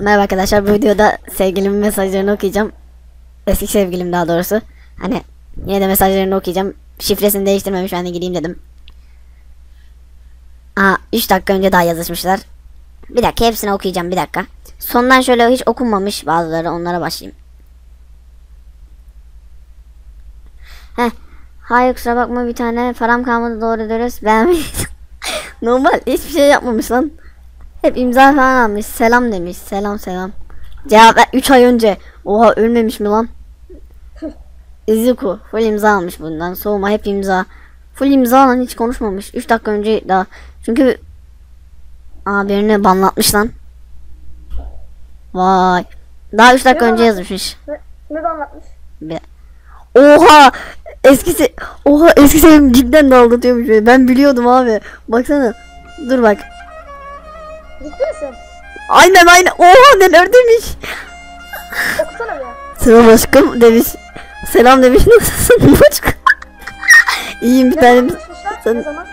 Merhaba arkadaşlar bu videoda sevgilimin mesajlarını okuyacağım. Eski sevgilim daha doğrusu. Hani yine de mesajlarını okuyacağım. Şifresini değiştirmemiş ben de gireyim dedim. Aa 3 dakika önce daha yazışmışlar. Bir dakika hepsini okuyacağım bir dakika. Sondan şöyle hiç okunmamış bazıları onlara başlayayım. Heh. Hayır kusura bakma bir tane param kalmadı doğru dürüst ben Normal hiçbir şey yapmamış lan. Hep imza falan almış. Selam demiş. Selam selam. Cevap ver 3 ay önce. Oha ölmemiş mi lan? Izuku full imza almış bundan. Soğuma hep imza. Full imza lan hiç konuşmamış. 3 dakika önce daha. Çünkü Aa birini banlatmış lan. Vay. Daha 3 dakika Ne önce banlatmış? yazmış. Ne, ne de anlatmış? Bir- Oha! Eskisi Oha eski sevgilim cidden de aldatıyormuş beni. Ben biliyordum abi. Baksana. Dur bak. Ciddi misin? Aynen aynen. Oha neler demiş. Okusana bir. Selam aşkım demiş. Selam demiş. Nasılsın aşkım? İyiyim bir Ne tanem. zaman yazışmışlar? Sen- Ne zaman?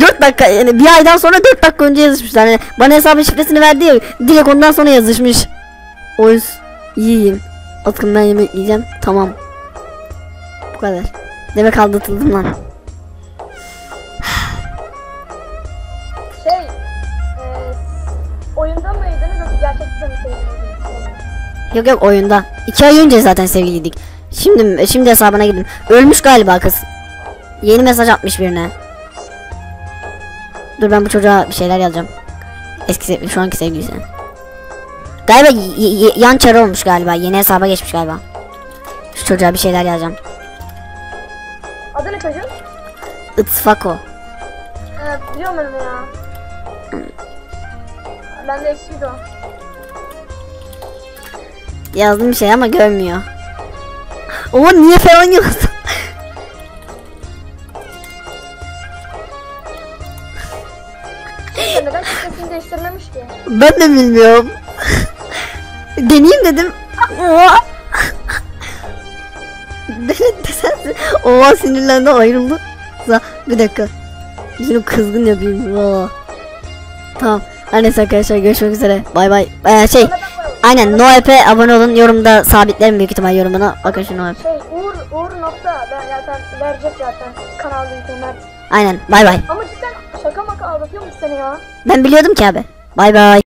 4 dakika yani bir aydan sonra 4 dakika önce yazışmışlar. Yani bana hesabın şifresini verdi ya. Direkt ondan sonra yazışmış. O yüzden iyiyim. Atkım ben yemek yiyeceğim. Tamam. Bu kadar. Demek aldatıldım lan. Şey, e, oyunda mıydınız yoksa gerçekten mi sevgiliydiniz? Yok yok oyunda. 2 ay önce zaten sevgiliydik. Şimdi şimdi hesabına girdim. Ölmüş galiba kız. Yeni mesaj atmış birine. Dur ben bu çocuğa bir şeyler yazacağım. Eski sevgili, şu anki sevgilisi. Galiba yan çarı olmuş galiba. Yeni hesaba geçmiş galiba. Şu çocuğa bir şeyler yazacağım. Çocuğun? Itzfako. Ee, biliyorum ben onu ya. Ben de eksiydi o. Yazdım bir şey ama görmüyor. O niye falan yazdın? Neyse, neden şifresini değiştirmemiş ki? Ben de bilmiyorum. Deneyeyim dedim. Oha. Oha sinirlendi ayrıldı. Bir dakika. Şunu kızgın yapayım. Oha. Tamam. Her neyse arkadaşlar görüşmek üzere. Bay bay. Ee, şey. Aynen NoEp'e abone olun. Yorumda sabitlerim büyük ihtimal yorumuna. Bakın şu NoEp. Şey, Uğur, Uğur nokta. Ben zaten verecek zaten kanal Mert. Aynen. Bay bay. Ama cidden şaka maka aldatıyormuş seni ya. Ben biliyordum ki abi. Bay bay.